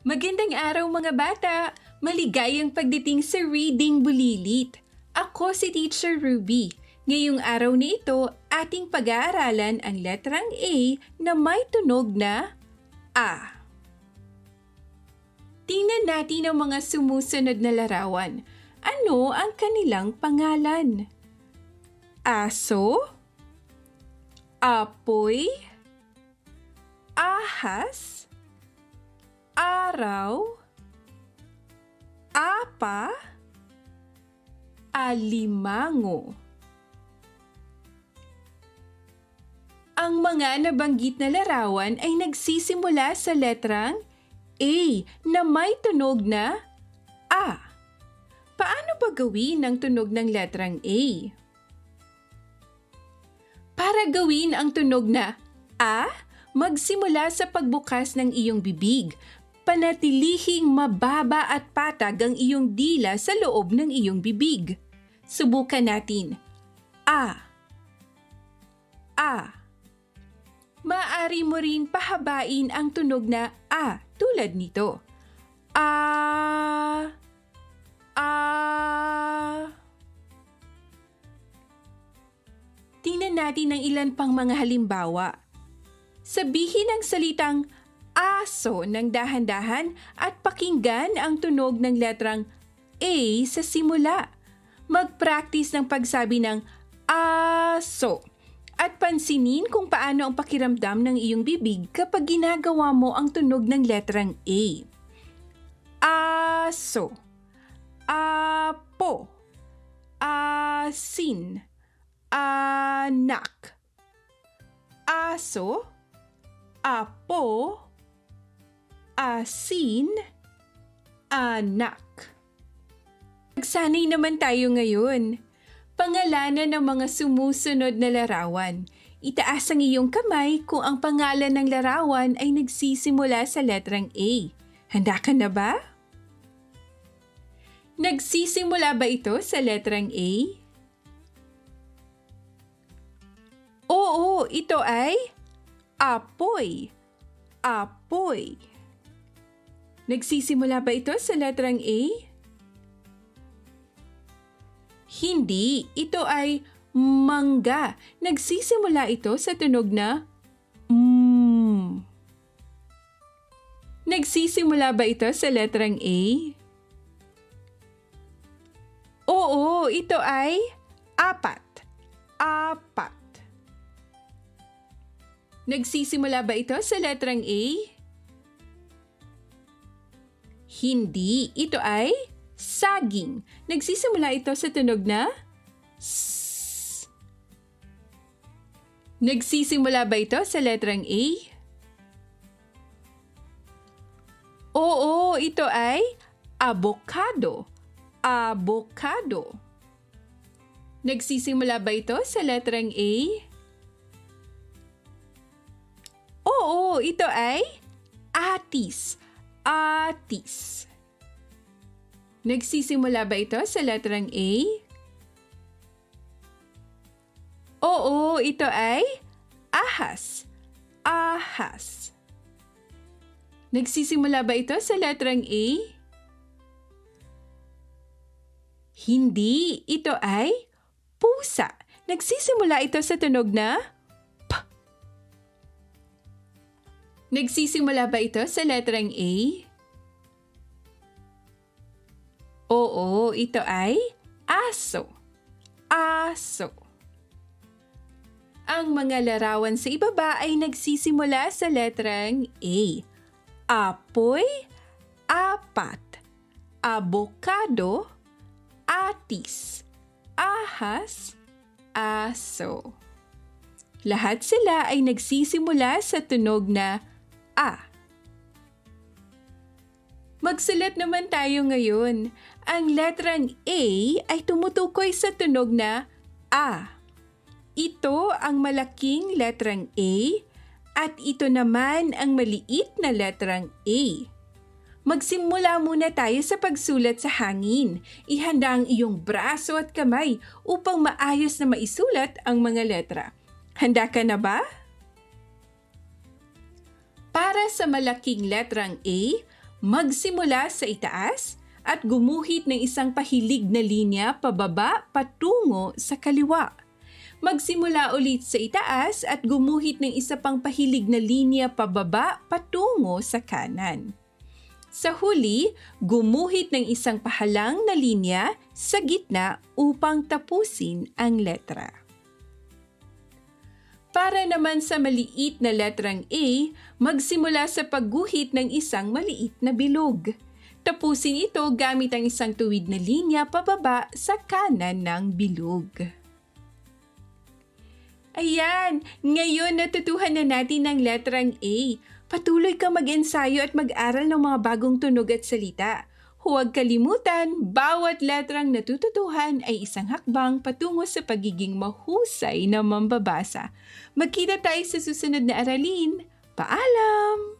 Magandang araw mga bata! Maligayang pagdating sa Reading Bulilit. Ako si Teacher Ruby. Ngayong araw na ito, ating pag-aaralan ang letrang A na may tunog na A. Tingnan natin ang mga sumusunod na larawan. Ano ang kanilang pangalan? Aso? Apoy? Ahas? Araw? Apa? Alimango? Ang mga nabanggit na larawan ay nagsisimula sa letrang A na may tunog na A. Paano ba gawin ang tunog ng letrang A? Para gawin ang tunog na A, magsimula sa pagbukas ng iyong bibig. Panatilihing mababa at patag ang iyong dila sa loob ng iyong bibig. Subukan natin. A. A. Maaari mo ring pahabain ang tunog na A tulad nito. A. A. Tingnan natin ang ilan pang mga halimbawa. Sabihin ang salitang aso ng dahan-dahan at pakinggan ang tunog ng letrang A sa simula. Mag-practice ng pagsabi ng aso at pansinin kung paano ang pakiramdam ng iyong bibig kapag ginagawa mo ang tunog ng letrang A. Aso. Apo. Asin. Anak. Aso. Apo Asin Anak Magsanay naman tayo ngayon. Pangalanan ng mga sumusunod na larawan. Itaas ang iyong kamay kung ang pangalan ng larawan ay nagsisimula sa letrang A. Handa ka na ba? Nagsisimula ba ito sa letrang A? Oo, ito ay apoy. Apoy. Nagsisimula ba ito sa letrang A? Hindi, ito ay mangga. Nagsisimula ito sa tunog na mm. Nagsisimula ba ito sa letrang A? Oo, ito ay apat. Apat. Nagsisimula ba ito sa letrang A? Hindi, ito ay saging. Nagsisimula ito sa tunog na S. Nagsisimula ba ito sa letrang A? Oo, ito ay avocado. Avocado. Nagsisimula ba ito sa letrang A? Oo, ito ay atis. Atis. Nagsisimula ba ito sa letrang A? Oo, ito ay ahas. Ahas. Nagsisimula ba ito sa letrang A? Hindi, ito ay pusa. Nagsisimula ito sa tunog na Nagsisimula ba ito sa letrang A? Oo, ito ay aso. Aso. Ang mga larawan sa ibaba ay nagsisimula sa letrang A. Apoy, apat, abokado, atis, ahas, aso. Lahat sila ay nagsisimula sa tunog na A. Magsulat naman tayo ngayon. Ang letrang A ay tumutukoy sa tunog na A. Ito ang malaking letrang A at ito naman ang maliit na letrang A. Magsimula muna tayo sa pagsulat sa hangin. Ihanda ang iyong braso at kamay upang maayos na maisulat ang mga letra. Handa ka na ba? Para sa malaking letrang A, magsimula sa itaas at gumuhit ng isang pahilig na linya pababa patungo sa kaliwa. Magsimula ulit sa itaas at gumuhit ng isa pang pahilig na linya pababa patungo sa kanan. Sa huli, gumuhit ng isang pahalang na linya sa gitna upang tapusin ang letra. Para naman sa maliit na letrang A, magsimula sa pagguhit ng isang maliit na bilog. Tapusin ito gamit ang isang tuwid na linya pababa sa kanan ng bilog. Ayan, ngayon natutuhan na natin ang letrang A. Patuloy ka mag-ensayo at mag-aral ng mga bagong tunog at salita. Huwag kalimutan, bawat letrang natututuhan ay isang hakbang patungo sa pagiging mahusay na mambabasa. Magkita tayo sa susunod na aralin. Paalam!